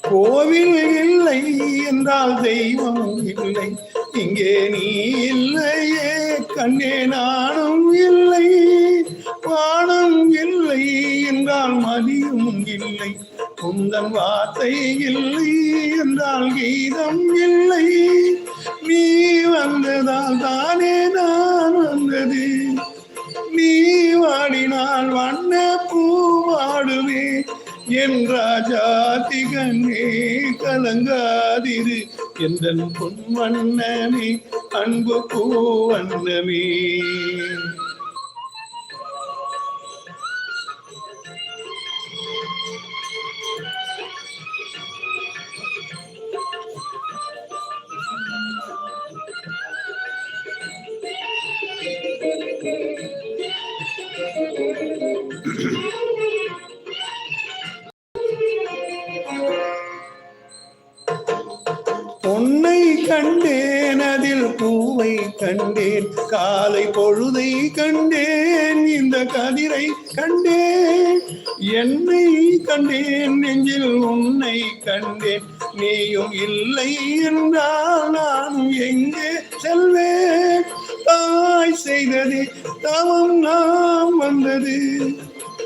கோவில் இல்லை என்றால் தெய்வம் இல்லை. இங்கே நீ இல்லையே. கண்ணே நானும் இல்லை. வானம் இல்லை என்றால் மதியும் இல்லை. குந்தன் வார்த்தை இல்லை என்றால் கீதம் இல்லை. நீ வந்ததால் தானே நான் பாடினால் வண்ண பூவாடுமே. என் ராஜாதி கண்ணே கலங்காதிரு. எந்த பொன் வண்ணமே அன்பு பூ வண்ணமே கண்டேன் அதில் பூவை கண்டேன் காலை பொழுதை கண்டேன் இந்த கதிரை கண்டேன். என்னை கண்டேன் நெஞ்சில் உன்னை கண்டேன். நீயும் இல்லை என்றால் நான் எங்கே செல்வேன்? தாய் செய்தது தவம் நாம் வந்தது.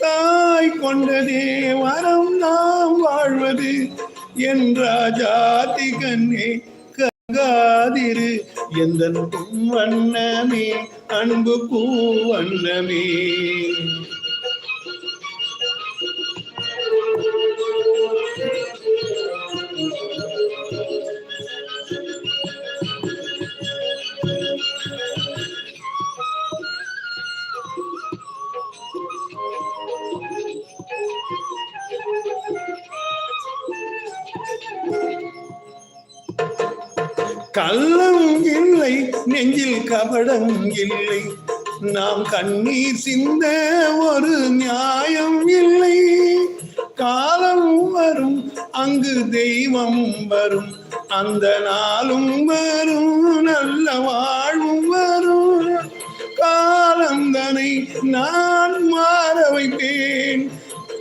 தாய் கொண்டதே வரம் நாம் வாழ்வது. என் ராஜாதி கண்ணே கங்காதிரு எந்த வண்ணமே அன்பு பூ வண்ணமே. கள்ளம் இல்லை நெஞ்சில் கபடம் இல்லை. நாம் கண்ணீர் சிந்த ஒரு நியாயம் இல்லை. காலம் வரும் அங்கு தெய்வம் வரும். அந்த நாளும் வரும் நல்ல வாழ்வும் வரும். காலந்தனை நான் மாற வைப்பேன்.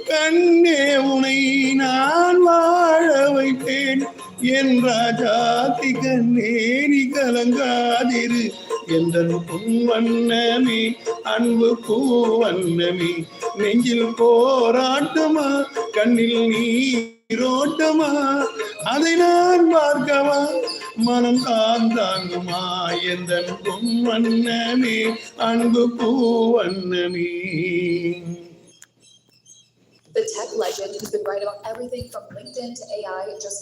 கண்ணே உனை நான் வாழ வைப்பேன். என் ராஜாதிக நேரி கலங்காதிரு. எந்த பொன்வண்ணமே அன்பு பூவண்ணமே. நெஞ்சில் போராட்டமா கண்ணில் நீரோட்டமா. அதை நான் பார்க்கவா? மனம் தான் தாங்குமா எந்த பொன்வண்ணமே அன்பு பூவண்ணமே. The tech legend who's been right about everything from LinkedIn to AI just